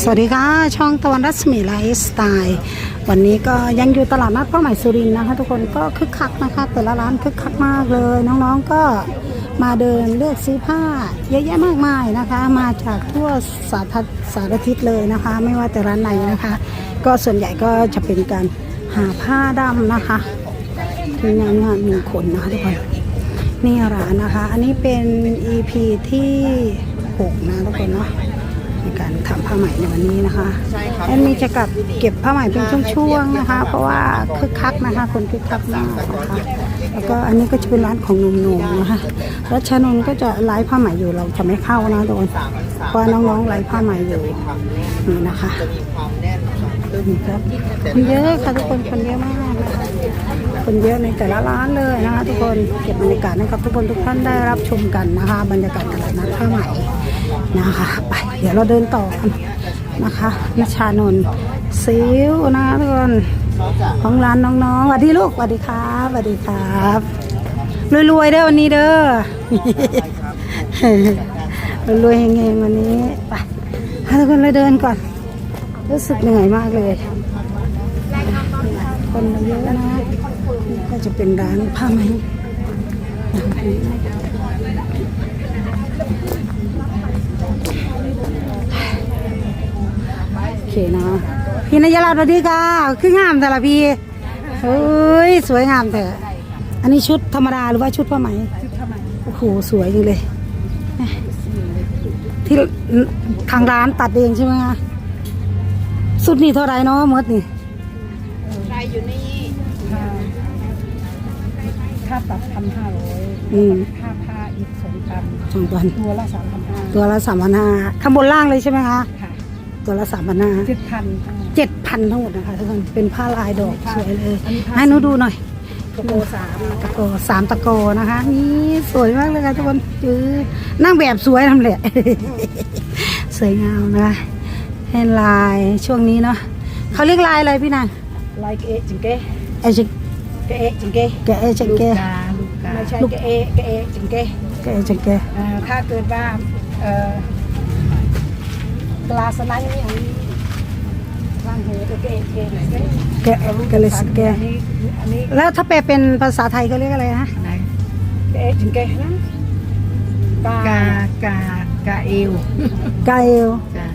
สวัสดีค่ะ ช่องตะวันรัศมีไลฟ์สไตล์วันนี้ก็ยังอยู่ตลาดนัดผ้าไหมสุรินทร์นะคะ ทุกคนก็คึกคักนะคะ แต่ละร้านคึกคักมากเลย น้องๆก็มาเดินเลือกซื้อผ้าเยอะแยะมากมายนะคะ มาจากทั่วสารทิศสารทิศเลยนะคะ ไม่ว่าแต่ร้านไหนนะคะ ก็ส่วนใหญ่ก็จะเป็นการหาผ้าดำนะคะที่งานงานมงคลนะคะทุกคนนี่ร้านนะคะ อันนี้เป็น EP ที่ 6 นะทุกคนเนาะ ในการทำผ้าไหมในวันนี้นะคะแอนมีจะกลับเก็บผ้าไหมเป็นช่วงๆนะคะ เพราะว่าคึกคักนะคะ คนคึกคักมากนะคะแล้วก็อันนี้ก็จะเป็นร้านของหนุ่มๆนะคะรัชนนท์ก็จะไลฟ์ผ้าไหมอยู่เราจะไม่เข้านะทุกคนเพราะว่าน้องๆไลฟ์ผ้าไหมอยู่นี่นะคะนี่ครับคนเยอะค่ะทุกคนคนเยอะมากนะคะคนเยอะในแต่ละร้านเลยนะคะทุกคนเก็บบรรยากาศให้กับทุกคนทุกท่านได้รับชมกันนะคะ บรรยากาศตลาดนัดผ้าไหมนะคะไป เดี๋ยวเราเดินต่อกันนะคะนชานนท์ซิวนะทุกคนของร้านน้องๆสวัสดีลูกสวัสดีครับสวัสดีครับรวยๆเด้อวันนี้เด้อรวยๆเฮงๆวันนี้ไปทุกคนเลยเดินก่อน รู้สึกเหนื่อยมากเลยคนเยอะนะก็จะเป็นร้านผ้าไหม เคเนาะพี่นายราสวัสดีค่ะคืองามแต่ละพี่เฮ้ยสวยงามแต่อันนี้ชุดธรรมดาหรือว่าชุดผ้าไหมชุดผ้าไหมโอ้โหสวยจริงเลย ที่ทางร้านตัดเองใช่ไหมคะสุดนี่เท่าไหรเนาะหมดนี่ใครอยู่นี่ค่าปรับพันห้าร้อยอืมค่าผ้าอีกสองพันสองพันตัวละสามพันห้าตัวละสามพันห้าข้างบนล่างเลยใช่ไหมคะค่ะ ตัวละสามพันห้าเจ็ดพันเจ็ดพันทั้งหมดนะคะทุกคนเป็นผ้าลายดอกสวยเลยอันนี้ผ้าให้หนูดูหน่อยกระโปสามตะโกสามตะโกนะคะ นี่สวยมากเลยค่ะทุกคนจือนั่งแบบสวยทำเลยสวยงามนะคะให้ลายช่วงนี้เนาะเขาเรียกลายอะไรพี่นางลายเกะจิงเก้ไอชิเกะจิงเก้แกเอชิลูกเกกาลูกกาไม่ใช่เกะเกะจิงเก้แกเอชิเกเอ่อถ้าเกิดว่า ลาสไลด์นี่อันนี้ร่างเหตุเกะเกะเกะแกแกเลสแกอันนี้อันนี้แล้วถ้าแปลเป็นภาษาไทยเขาเรียกอะไรนะไหนเกะจิงเก้นะกากากากเอวไกเอลจ้ะ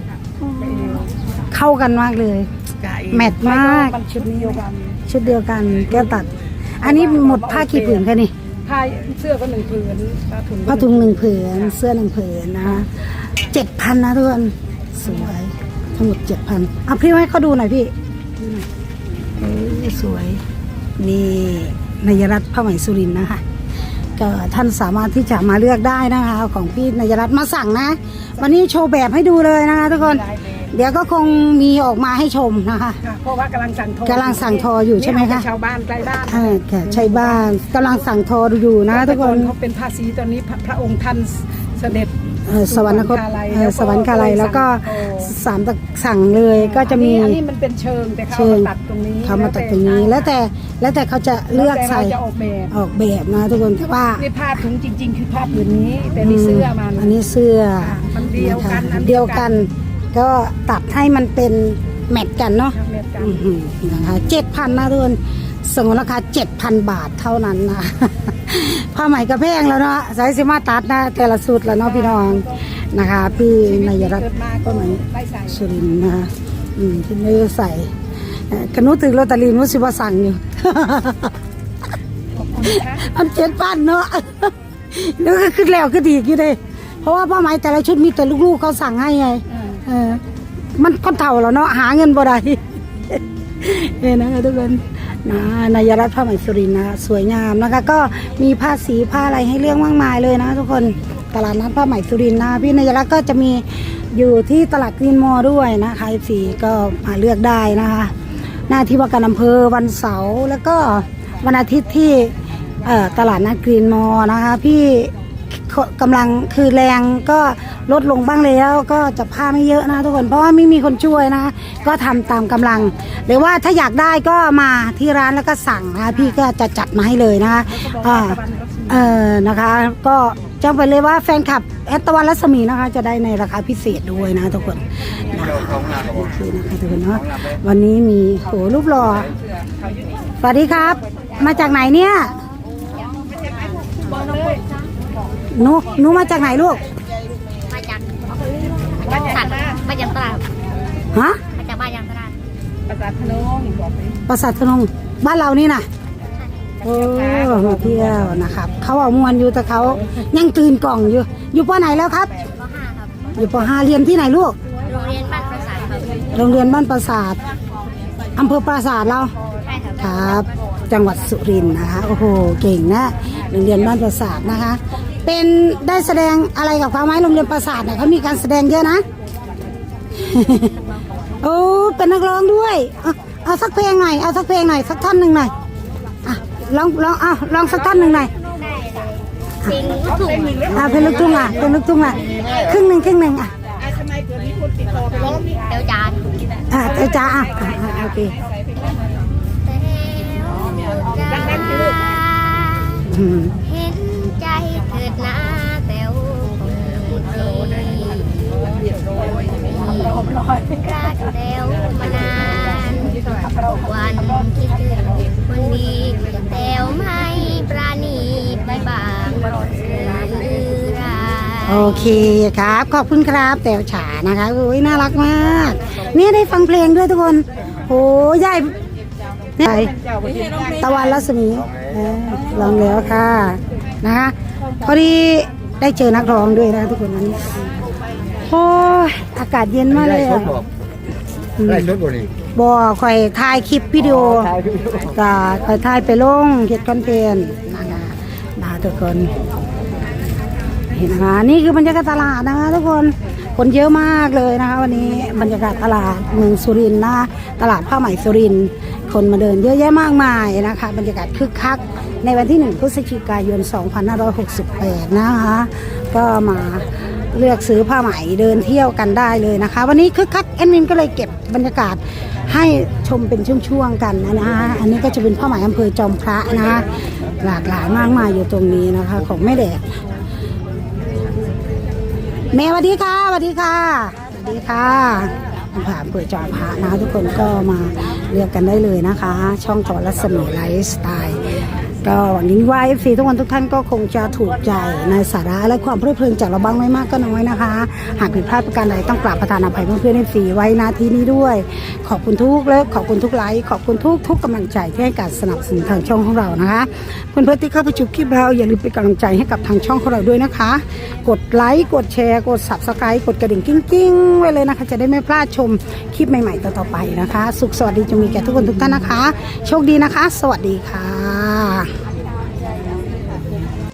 เข้ากันมากเลย กาเอวแมทมาก มันชุดนี้เดียวกันชุดเดียวกัน แก้วตัด อันนี้หมดผ้ากี่ผืนคะนี่ ผ้าเสื้อก็หนึ่งผืนผ้าถุงผ้าถุงหนึ่งผืน เสื้อหนึ่งผืนนะคะเจ็ดพันนะทุกคน สวยทั้งหมดเจ็ดพันเอาพี่ให้เขาดูหน่อยพี่ดูหน่อยเอ้ยสวย นี่นายรัตน์ผ้าไหมสุรินทร์นะคะ ก็ท่านสามารถที่จะมาเลือกได้นะคะ ของพี่นายรัตน์มาสั่งนะ วันนี้โชว์แบบให้ดูเลยนะคะทุกคนได้เลยเดี๋ยวก็คงมีออกมาให้ชมนะคะค่ะเพราะว่ากำลังสั่งทอกำลังสั่งทออยู่ใช่ไหมคะนี่เอาปชาวบ้านใกล้บ้านอ่าแขกชัยบ้านกำลังสั่งทออยู่นะทุกคนเขาเป็นภาษีตอนนี้พระพระองค์ท่านเสด็จเอ่อ สวรรคตสู่เอ่อสวรรคาลัยแล้วก็สั่งทอสามตะสั่งเลยก็จะมี อันนี้อันนี้มันเป็นเชิงแต่เขาเชิงมาตัดตรงนี้เขามาตัดตรงนี้แล้วแต่แล้วแต่เขาจะเลือกใส่แล้วแต่ราจะออกแบบออกแบบนะทุกคนแต่ว่านี่ผ้าถุงจริง ๆ คือผ้าผืนนี้ แต่นี่เสื้อมัน อันนี้เสื้อค่ะมันเดียวกันะคะอันเดีเดียยววกักัน น ก็ตัดให้มันเป็นแมทกันเนาะเม็ดกันอื้อหือนะคะเจ็ดพันนะทุกคนสงวนราคาเจ็ดพันบาทเท่านั้นนะ ผ้าไหมกระแพงแล้วเนาะสายสิมาตัดนะ แต่ละสุดแล้วเนาะพี่น้องนะคะพี่นายรัตเกิน์ดมาก็ก็เหมือนได้ใส่สุรินทร์นะคะอืมที่ไม่ได้ใส่เอ่อกระนุตึกโรตารีนุสิว่าสั่งอยู่ขอบคุณค่ะอันเจ็ดพันเนาะแล้วก็ขึ้นแล้วก็ดีกอยู่เลยเพราะว่าผ้าไหมแต่ละชุดมีแต่ลูกๆเขาสั่งให้ไงเออมันก็เท่าแล้วเนาะหาเงินบ่ได้เนี่ยนะคะทุกคน นะนายรัตน์ผ้าไหมสุรินทร์นะสวยงามนะคะก็มีผ้าสีผ้าอะไรให้เลือกมากมายเลยนะทุกคนตลาดนัดผ้าไหมสุรินทร์นะพี่นายรัตน์ก็จะมีอยู่ที่ตลาดกรีนมอด้วยนะคะสีก็มาเลือกได้นะคะ หน้าที่ว่าการอำเภอวันเสาร์แล้วก็วันอาทิตย์ที่ตลาดนัดกรีนมอนะคะพี่ กำลังคือแรงก็ลดลงบ้างแล้วก็จะผ้าไม่เยอะนะทุกคนเพราะว่าไม่มีคนช่วยนะ ก็ทำตามกำลัง หรือว่าถ้าอยากได้ก็มาที่ร้านแล้วก็สั่งนะคะพี่ก็จะจัดมาให้เลยนะคะอ่าเออนะคะ ก็จ้งไปเลยว่าแฟนคลับแอดตะวันรัศมีนะคะ จะได้ในราคาพิเศษด้วยนะทุกคนนะคะโอเคนะคะทุกคนเนาะวันนี้มีโหรูปหล่อสวัสดีครับ มาจากไหนเนี่ย หนูหนูมาจากไหนลูก มาจากสัตว์มาจากตลาดฮะ มาจากบ้านยางตลาดภาษาพนงบอกไปปราสาทพนงบ้านเรานี่นะโอ้มาเที่ยวนะครับ เขาเอามวนอยู่แต่เขายังตื่นกล่องอยู่ อยู่ปไหนแล้วครับป .5 ครับอยู่ปห้าเรียนที่ไหนลูก โรงเรียนบ้านประสาทครับโรงเรียนบ้านปราสาทอำเภอปราสาทเรา ใช่ครับ ครับ จังหวัดสุรินทร์นะคะ โอ้โห เก่งนะ โรงเรียนบ้านปราสาทนะคะ เป็นได้แสดงอะไรกับเขาไหมโรงเรียนปราสาทเนี่ยเขามีการแสดงเยอะนะ โอ้เป็นนักร้องด้วยเอาเอาสักเพลงหน่อยเอาสักเพลงหน่อยสักท่อนหนึ่งหน่อยอะลองลองเอาลองสักท่อนหนึ่งหน่อยเพลงลูกทุ่งอะเพลงลูกทุ่งอะเพลงลูกทุ่งอะครึ่งหนึ่งครึ่งหนึ่งอะอะทำไมเกิดมีคนติดต่อไปร้องนี่เตียวจานอะเจ้าจ้าอะอะอะโอเคดังๆสิลูกอืม รักแต้วมานานวันคิดถึงคนดีแต้วไม่ปราณีไปบางหรือรายโอเคครับ ขอบคุณครับแต๋วฉานะคะโอ้ยน่ารักมากเนี่ยได้ฟังเพลงด้วยทุกคนโอ้ยใหญ่เนี่ยตะวันรัศมีลองแล้วค่ะนะคะพอดีได้เจอนักร้องด้วยนะทุกคนวันนี้ โอ้ยอากาศเย็นมากเลยไล่ชอะดบอกไล่ชดบ่นี่บ่คอยถ่ายคลิปวิดีโอก็คอยถ่ายไปลงเก็ดคอนเทนต์นะคะนะทุกคนเห็นนะคะนี่คือบรรยากาศตลาดนะคะทุกคนคนเยอะมากเลยนะคะวันนี้บรรยากาศตลาดเมืองสุรินทร์นะคะตลาดผ้าไหมสุรินทร์คนมาเดินเยอะแยะมากมายนะคะ บรรยากาศคึกคัก ในวันที่ 1 พฤศจิกายน 2568 นะคะ ก็มา เลือกซื้อผ้าไหมเดินเที่ยวกันได้เลยนะคะ วันนี้คึกคักแอดมินก็เลยเก็บบรรยากาศให้ชมเป็นช่วงๆกันนะคะอันนี้ก็จะเป็นผ้าไหมอำเภอจอมพระนะคะหลากหลายมากมายอยู่ตรงนี้นะคะ ของแม่แดดแม่สวัสดีค่ะสวัสดีค่ะสวัสดีค่ะผ่านเปิดจอพระนะทุกคนก็มาเลือกกันได้เลยนะคะ ช่องต่อรัศมีไลฟ์สไตล์ ก็หวังว่าเอฟซีทุกคนทุกท่านก็คงจะถูกใจในสาระและความเพลิดเพลินจากเราบ้างไม่มากก็น้อยนะคะ หากผิดพลาดประการใดต้องกราบประทานอภัยเพื่อนๆเอฟซีไว้นาทีนี้ด้วย ขอบคุณทุกเลิฟขอบคุณทุกไลค์ขอบคุณทุกทุกกำลังใจที่ให้การสนับสนุนทางช่องของเรานะคะเพื่อนๆที่เข้าไปชมคลิปเราอย่าลืมเป็นกำลังใจให้กับทางช่องของเราด้วยนะคะ กดไลค์กดแชร์กด subscribe กดกระดิ่งกิ้งๆไว้เลยนะคะ จะได้ไม่พลาดชมคลิปใหม่ๆต่อๆไปนะคะ สุขสวัสดีจะมีแก่ทุกคนทุกท่านนะคะ โชคดีนะคะ สวัสดีค่ะ